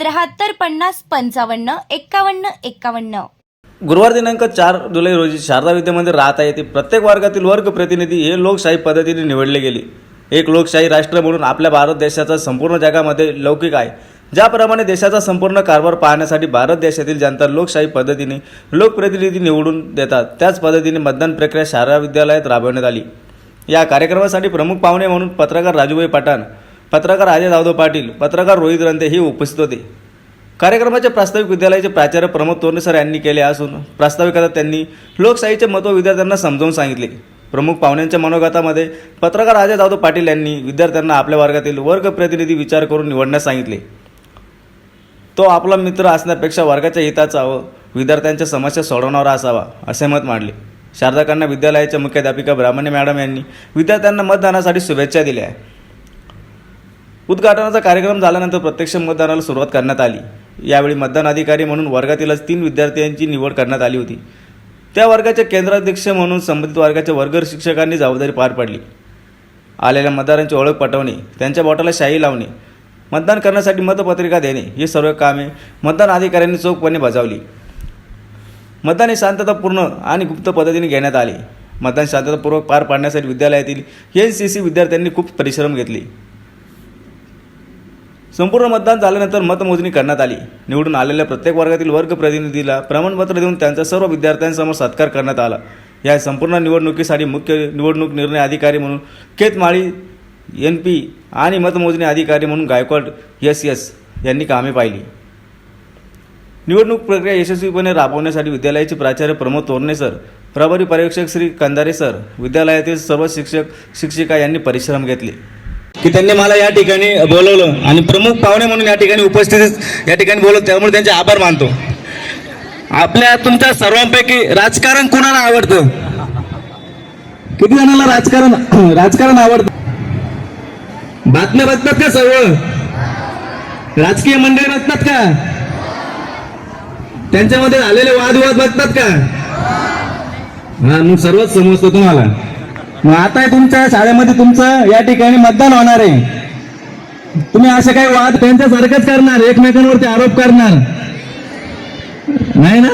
त्र्याहत्तर पन्नास पंचावन्न एक्कावन्न एक्कावन्न. गुरुवार दिनांक चार जुलै रोजी शारदा विद्यामंदिर राहता येथे प्रत्येक वर्गातील वर्ग प्रतिनिधी हे लोकशाही पद्धतीने निवडले गेले. एक लोकशाही राष्ट्र म्हणून आपल्या भारत देशाचा संपूर्ण जगामध्ये लौकिक आहे. ज्याप्रमाणे देशाचा संपूर्ण कारभार पाहण्यासाठी भारत देशातील जनता लोकशाही पद्धतीने लोकप्रतिनिधी निवडून देतात. त्याच पद्धतीने मतदान प्रक्रिया शारदा विद्यालयात राबवण्यात आली. या कार्यक्रमासाठी प्रमुख पाहुणे म्हणून पत्रकार राजूभाई पठाण पत्रकार अजय जाधव पाटील पत्रकार रोहित रंते हे उपस्थित होते. कार्यक्रमाचे प्रास्ताविक विद्यालयाचे प्राचार्य प्रमोद तोरणे सर यांनी केले असून प्रास्ताविकात त्यांनी लोकशाहीचे महत्त्व विद्यार्थ्यांना समजावून सांगितले. प्रमुख पाहुण्यांच्या मनोगतामध्ये पत्रकार अजय जाधव पाटील यांनी विद्यार्थ्यांना आपल्या वर्गातील वर्ग प्रतिनिधी विचार करून निवडण्यास सांगितले. तो आपला मित्र असण्यापेक्षा वर्गाच्या हिताचा व विद्यार्थ्यांच्या समस्या सोडवणारा असावा असे मत मांडले. शारदाकांना विद्यालयाच्या मुख्याध्यापिका ब्राह्मण्य मॅडम यांनी विद्यार्थ्यांना मतदानासाठी शुभेच्छा दिल्या. उद्घाटनाचा कार्यक्रम झाल्यानंतर प्रत्यक्ष मतदानाला सुरुवात करण्यात आली. यावेळी मतदान अधिकारी म्हणून वर्गातीलच तीन विद्यार्थ्यांची निवड करण्यात आली होती. त्या वर्गाचे केंद्राध्यक्ष म्हणून संबंधित वर्गाच्या वर्ग शिक्षकांनी जबाबदारी पार पडली. आलेल्या मतदारांची ओळख पटवणे त्यांच्या बोटाला शाई लावणे मतदान करण्यासाठी मतपत्रिका देणे ही सर्व कामे मतदान अधिकाऱ्यांनी चोखपणे बजावली. मतदान हे शांततापूर्ण आणि गुप्त पद्धतीने घेण्यात आले. मतदान शांततापूर्वक पार पाडण्यासाठी विद्यालयातील एन सी सी विद्यार्थ्यांनी खूप परिश्रम घेतले. संपूर्ण मतदान झाल्यानंतर मतमोजणी करण्यात आली. निवडून आलेल्या प्रत्येक वर्गातील वर्ग प्रतिनिधीला प्रमाणपत्र देऊन त्यांचा सर्व विद्यार्थ्यांसमोर सत्कार करण्यात आला. या संपूर्ण निवडणुकीसाठी मुख्य निवडणूक निर्णय अधिकारी म्हणून केतमाळी एन पी आणि मतमोजणी अधिकारी म्हणून गायकवाड एस एस यांनी कामे पाहिली. निवडणूक प्रक्रिया यशस्वीपणे राबवण्यासाठी विद्यालयाचे प्राचार्य प्रमोद तोरणे सर प्रभारी पर्यवेक्षक श्री कंदारे सर विद्यालयातील सर्व शिक्षक शिक्षिका यांनी परिश्रम घेतले. की त्यांनी मला या ठिकाणी बोलवलं. आणि प्रमुख पाहुणे म्हणून या ठिकाणी उपस्थित या ठिकाणी बोलवलं. त्यामुळे त्यांचे आभार मानतो. आपल्या तुमच्या सर्वांपैकी राजकारण कुणाला आवडतं? किती जणांना राजकारण राजकारण आवडतं? बातम्या बघतात का सर्व? राजकीय मंडळी बघतात का? त्यांच्यामध्ये झालेले वादविवाद बघतात का? हा मग सर्वच समजतो तुम्हाला. मग आता तुमच्या शाळेमध्ये तुमचं या ठिकाणी मतदान होणार आहे. तुम्ही असे काही वाद त्यांच्यासारखंच करणार एकमेकांवरती आरोप करणार. नाही ना?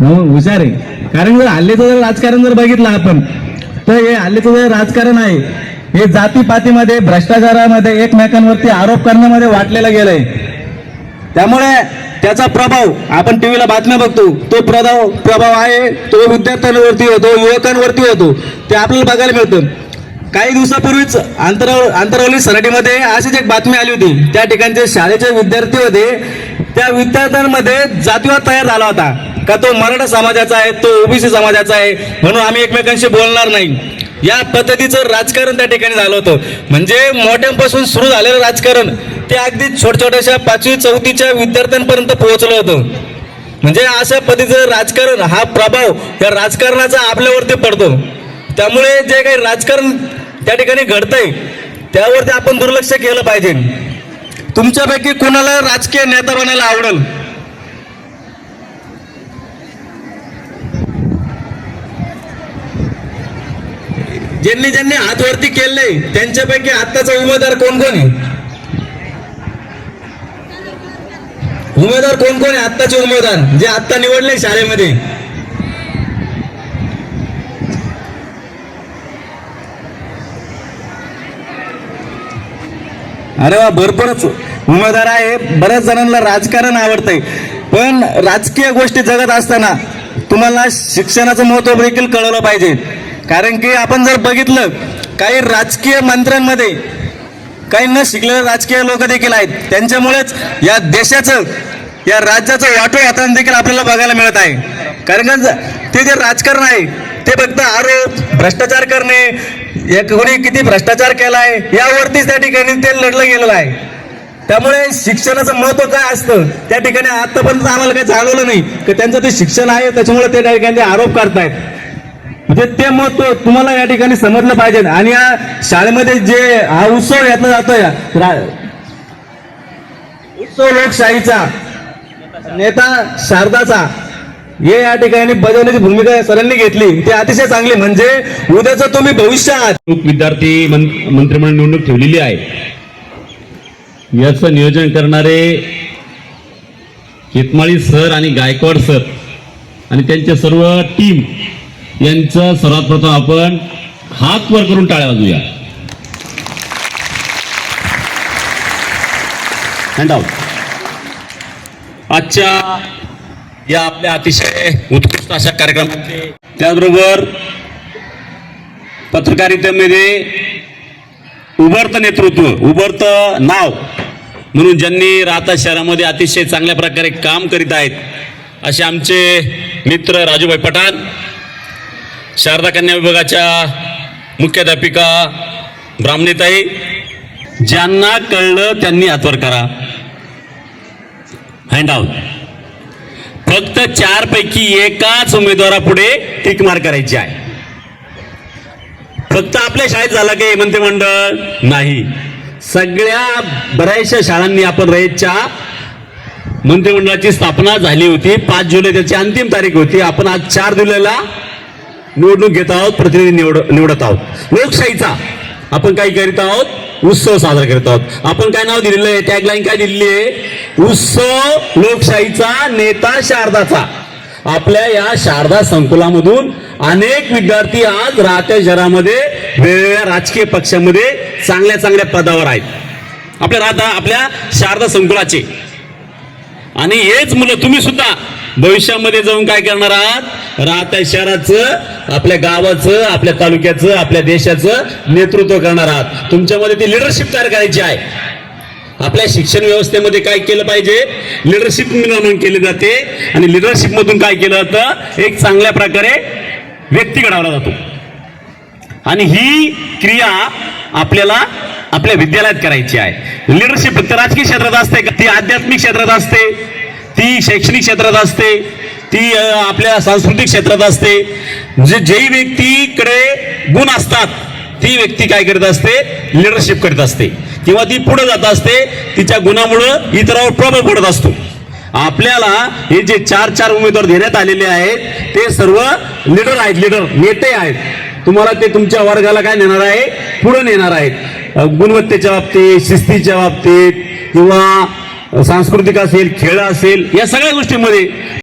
हो हुशार आहे. कारण जर हल्लीचं जर राजकारण जर बघितलं आपण तर हे हल्लीचं जे राजकारण आहे हे जातीपातीमध्ये भ्रष्टाचारामध्ये एकमेकांवरती आरोप करण्यामध्ये वाटलेलं गेलंय. त्यामुळे त्याचा प्रभाव आपण टी व्हीला बातम्या बघतो तो प्रभाव प्रभाव आहे तो विद्यार्थ्यांवरती होतो युवकांवरती होतो ते आपल्याला बघायला मिळतं. काही दिवसापूर्वीच आंतराव आंतरवली सराटीमध्ये अशीच एक बातमी आली होती. त्या ठिकाणचे शाळेचे विद्यार्थी होते. त्या विद्यार्थ्यांमध्ये जातीवाद तयार झाला होता. का तो मराठा समाजाचा आहे तो ओबीसी समाजाचा आहे म्हणून आम्ही एकमेकांशी बोलणार नाही. या पद्धतीचं राजकारण त्या ठिकाणी झालं होतं. म्हणजे मोठ्यांपासून सुरू झालेलं राजकारण. ते अगदी छोट्या छोट्याशा पाचवी चौथीच्या विद्यार्थ्यांपर्यंत पोहोचलं होतं. म्हणजे अशा पद्धतीचं राजकारण हा प्रभाव या राजकारणाचा आपल्यावरती पडतो. त्यामुळे जे काही राजकारण त्या ठिकाणी घडतंय त्यावरती आपण दुर्लक्ष केलं पाहिजे. तुमच्यापैकी कोणाला राजकीय नेता बनायला आवडेल? ज्यांनी ज्यांनी हात वरती केले त्यांच्यापैकी आत्ताचा उमेदवार कोण कोण आहे? उमेदवार कोण कोण आहे? आत्ताचे उमेदवार जे आत्ता निवडले शाळेमध्ये. अरे वा भरपूरच उमेदवार आहे. बऱ्याच जणांना राजकारण आवडतंय. पण राजकीय गोष्टी जगत असताना तुम्हाला शिक्षणाचं महत्त्व देखील कळवलं पाहिजे. कारण की आपण जर बघितलं काही राजकीय मंत्र्यांमध्ये काही न शिकलेले राजकीय लोक देखील आहेत. त्यांच्यामुळेच या देशाचं या राज्याचं वाटो वातावरण देखील आपल्याला बघायला मिळत आहे. कारण का ते जे राजकारण आहे ते फक्त आरोप भ्रष्टाचार करणे या कोणी किती भ्रष्टाचार केला आहे यावरतीच त्या ठिकाणी ते लढलं गेलेलं आहे. त्यामुळे शिक्षणाचं महत्त्व काय असतं त्या ठिकाणी आतापर्यंत आम्हाला काही जाणवलं नाही की त्यांचं ते शिक्षण आहे त्याच्यामुळे ते त्या ठिकाणी आरोप करतायत. म्हणजे ते महत्त्व तुम्हाला या ठिकाणी समजलं पाहिजे. आणि या शाळेमध्ये जे हा उत्सव घेतला जातोय रा- उत्सव लोकशाहीचा नेता शारदाचा. हे या ठिकाणी बजावण्याची भूमिका सरांनी घेतली. ती अतिशय चांगली. म्हणजे उद्याचं तुम्ही भविष्य आहात विद्यार्थी मंत्रिमंडळ निवडणूक ठेवलेली आहे. याचं नियोजन करणारे शेतमाळी सर आणि गायकवाड सर आणि त्यांचे सर्व टीम यांचं सर्वात प्रथम आपण हात वर करून टाळ्या वाजूया हँडआउट आजच्या या आपल्या अतिशय उत्कृष्ट अशा कार्यक्रमाचे त्याचबरोबर पत्रकारितेमध्ये उभरतं नेतृत्व उभरतं नाव म्हणून ज्यांनी राहता शहरामध्ये अतिशय चांगल्या प्रकारे काम करीत आहेत असे आमचे मित्र राजूभाई पठाण शारदा कन्या विभागाच्या मुख्याध्यापिका ब्राह्मणीताई ज्यांना कळलं त्यांनी हातवर करा. हँडआउट फक्त चार पैकी एकाच उमेदवारापुढे टिक मार करायची आहे. फक्त आपल्या शाळेत झाला काही मंडळ? नाही. सगळ्या बऱ्याचशा शाळांनी आपण रयतच्या मंत्रिमंडळाची स्थापना झाली होती. पाच जुलै त्याची अंतिम तारीख होती. आपण आज चार जुलैला निवडणूक घेत आहोत प्रतिनिधी निवड निवडत आहोत. लोकशाहीचा आपण काही करीत आहोत. उत्सव साजरा करत आहोत आपण काय नाव दिलेलं आहे? टॅगलाईन काय दिलेली आहे? उत्सव लोकशाहीचा नेता शारदाचा. आपल्या या शारदा संकुलामधून अनेक विद्यार्थी आज राहत्या शहरामध्ये वेगवेगळ्या राजकीय पक्षामध्ये चांगल्या चांगल्या पदावर आहेत. आपल्या राहता आपल्या शारदा संकुलाचे. आणि हेच मुलं तुम्ही सुद्धा भविष्यामध्ये जाऊन काय करणार आहात? राहत्या शहराचं आपल्या गावाचं आपल्या तालुक्याचं आपल्या देशाचं नेतृत्व करणार आहात. तुमच्यामध्ये ती लिडरशिप तयार करायची आहे. आपल्या शिक्षण व्यवस्थेमध्ये काय केलं पाहिजे? लिडरशिप निर्माण केली जाते. आणि लिडरशिप मधून काय केलं जातं? एक चांगल्या प्रकारे व्यक्ती घडवला जातो. आणि ही क्रिया आपल्याला आपल्या विद्यालयात करायची आहे. लिडरशिप फक्त राजकीय क्षेत्रात असते का? ती आध्यात्मिक क्षेत्रात असते. ती शैक्षणिक क्षेत्रात असते ती आपल्या सांस्कृतिक क्षेत्रात असते. जे जेही व्यक्तीकडे गुण असतात ती व्यक्ती काय करत असते? लिडरशिप करत असते. किंवा ती पुढे जात असते तिच्या गुणामुळं इतरांवर प्रभाव पडत असतो. आपल्याला हे जे चार चार उमेदवार देण्यात आलेले आहेत ते सर्व लीडर आहेत लीडर नेते आहेत. तुम्हाला ते तुमच्या वर्गाला काय नेणार आहे? पुढे नेणार आहेत. गुणवत्तेच्या बाबतीत शिस्तीच्या बाबतीत किंवा सांस्कृतिक असेल खेळ असेल या सगळ्या गोष्टींमध्ये